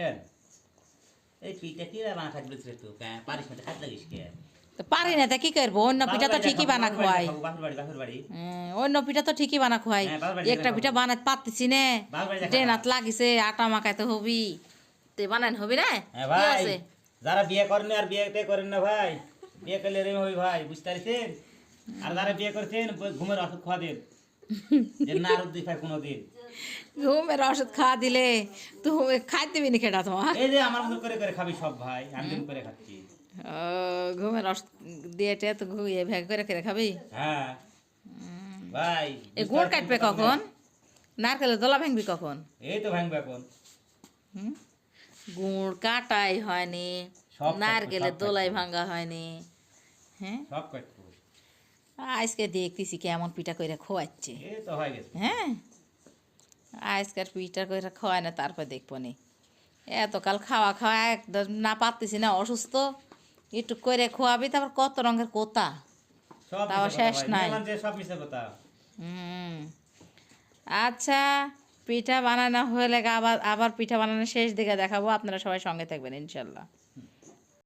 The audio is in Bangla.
বুঝছেন এই পিঠা কি রে বানা খাইতে বলছিস তুই কেন পারিস না খাইতে লাগিস কে? তো পারি না তা কি করব? অন্য পিঠা তো ঠিকই বানা খোয়াই। হ্যাঁ, অন্য পিঠা তো ঠিকই বানা খোয়াই। হ্যাঁ, একটা পিঠা বানাতে পারতেছি না। ট্রেনাত লাগিছে আটা মাখাইতে হবি। তে বানান হবি না? হ্যাঁ ভাই। আছে? যারা বিয়ে করেন আর বিয়ে তে করেন না ভাই। বিয়ে করলে রে হই ভাই। বুঝতে পারছেন? আর যারা বিয়ে করছেন ঘুমের ওষুধ খাওয়া দিন। ঘুমের ওষুধ খাওয়া দিলে তুমি খাইতে বিনি খেটা তোমার এই যে আমার মতো করে করে খাবি সব ভাই আমি করে খাচ্ছি। ঘুমের ওষুধ দিয়ে তো ঘুমিয়ে করে করে খাবি? হ্যাঁ। ভাই এ গুড় কাটবে কখন? নারকেলের দোলা ভাঙবি কখন? এই তো ভাঙবে এখন। গুড় কাটাই হয়নি নারকেলের দোলাই ভাঙা হয়নি। হ্যাঁ? সব কাটবো। আজকে দেখতেছি কেমন পিঠা করে খোয়াচ্ছে। হ্যাঁ আজকের পিঠা করে খাওয়ায় না তারপর দেখব নি। এতকাল খাওয়া খাওয়া একদম না পারতেছি না অসুস্থ। একটু করে খোয়াবি তারপর কত রঙের কোতা। তাও শেষ নাই। হুম। আচ্ছা পিঠা বানানো হলে আবার আবার পিঠা বানানো শেষ দিকে দেখাবো আপনারা সবাই সঙ্গে থাকবেন ইনশাল্লাহ।